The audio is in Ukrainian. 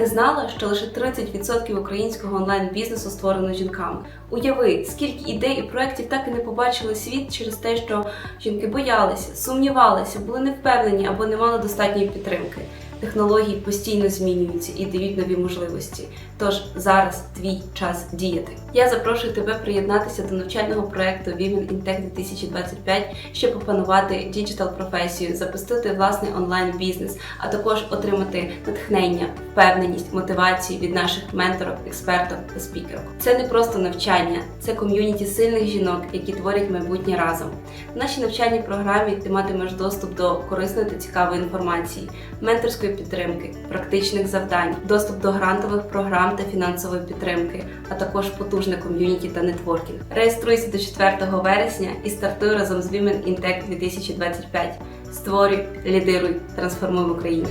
ти знала, що лише 30% українського онлайн-бізнесу створено жінками? Уяви, скільки ідей і проєктів так і не побачили світ через те, що жінки боялися, сумнівалися, були невпевнені або не мали достатньої підтримки. Технології постійно змінюються і дають нові можливості. Тож зараз твій час діяти. Я запрошую тебе приєднатися до навчального проекту Women in Tech 2025, щоб опанувати діджитал професію, запустити власний онлайн бізнес, а також отримати натхнення, впевненість, мотивацію від наших менторок, експерток та спікерок. Це не просто навчання, це ком'юніті сильних жінок, які творять майбутнє разом. В нашій навчальній програмі ти матимеш доступ до корисної та цікавої інформації, менторської підтримки, практичних завдань, доступ до грантових програм та фінансової підтримки, а також потужне ком'юніті та нетворкінг. Реєструйся до 4 вересня і стартуй разом з Women in Tech 2025. Створюй, лідируй, трансформуй в Україні.